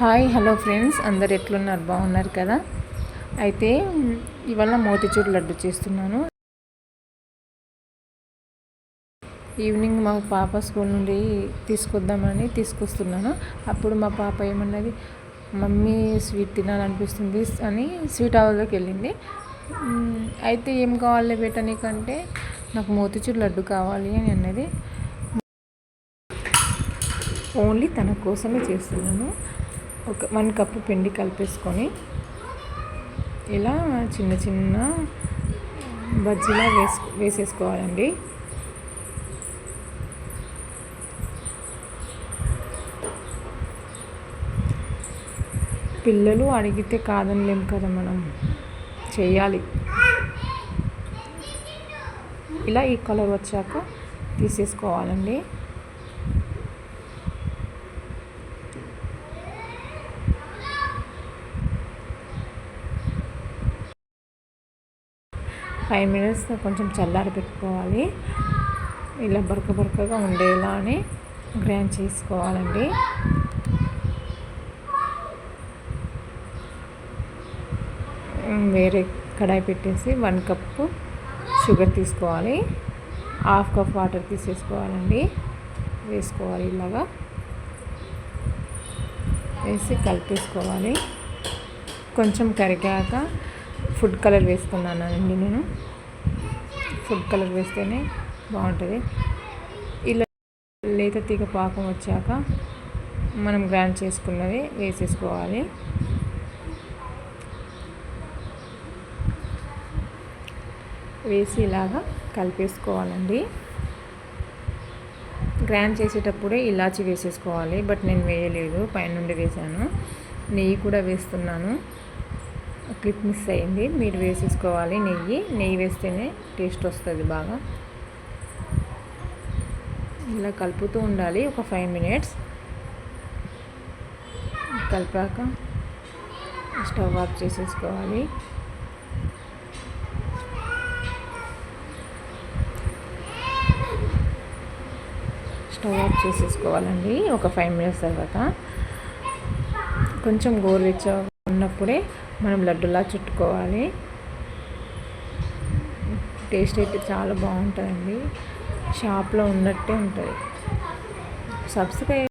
Hi hello friends. అందరు ఎట్లున్నారు? బాగున్నారు కదా? అయితే ఇవాళ మోతిచూరు లడ్డు చేస్తున్నాను. ఈవినింగ్ మా పాప స్కూల్ నుండి తీసుకొద్దామని తీసుకొస్తున్నాను. అప్పుడు మా పాప ఏమన్నది మమ్మీ స్వీట్ తినాలనిపిస్తుంది అని స్వీట్ హౌస్లోకి వెళ్ళింది. అయితే ఏం కావాలి బేట నీకంటే నాకు మోతిచూరు లడ్డు కావాలి అని అన్నది. ఓన్లీ తన కోసమే చేస్తున్నాను. ఒక వన్ కప్పు పిండి కలిపేసుకొని ఇలా చిన్న చిన్న బజ్జీలా వేసు వేసేసుకోవాలండి. పిల్లలు అడిగితే కాదనిలేం కదా మనం. చేయాలి ఇలా ఈ కలర్ వచ్చాక తీసేసుకోవాలండి. ఫైవ్ మినిట్స్ కొంచెం చల్లారి పెట్టుకోవాలి. ఇలా బరక బరకగా ఉండేలా అని గ్రైండ్ చేసుకోవాలండి. వేరే కడాయి పెట్టేసి వన్ కప్పు షుగర్ తీసుకోవాలి. హాఫ్ కప్ వాటర్ తీసేసుకోవాలండి. వేసుకోవాలి ఇలాగా. వేసి కలిపేసుకోవాలి. కొంచెం కరిగాక ఫుడ్ కలర్ వేసుకున్నాను అండి నేను. ఫుడ్ కలర్ వేస్తేనే బాగుంటుంది. ఇలా లేత తీగ పాకం వచ్చాక మనం గ్రైండ్ చేసుకున్నది వేసేసుకోవాలి. వేసి ఇలాగా కలిపేసుకోవాలండి. గ్రైండ్ చేసేటప్పుడే ఇలాచి వేసేసుకోవాలి బట్ నేను వేయలేదు. పైనుండి వేసాను. నెయ్యి కూడా వేస్తున్నాను. క్లిప్ మిస్ అయింది మీరు వేసేసుకోవాలి నెయ్యి. నెయ్యి వేస్తేనే టేస్ట్ వస్తుంది బాగా. ఇలా కలుపుతూ ఉండాలి ఒక ఫైవ్ మినిట్స్. కలిపాక స్టవ్ ఆఫ్ చేసేసుకోవాలి. స్టవ్ ఆఫ్ చేసేసుకోవాలండి. ఒక ఫైవ్ మినిట్స్ తర్వాత. కొంచెం గోరువెచ్చ ఉన్నప్పుడే మనం లడ్డులా చుట్టుకోవాలి. టేస్ట్ అయితే చాలా బాగుంటుందండి. షాప్లో ఉన్నట్టే ఉంటుంది. సబ్స్క్రైబ్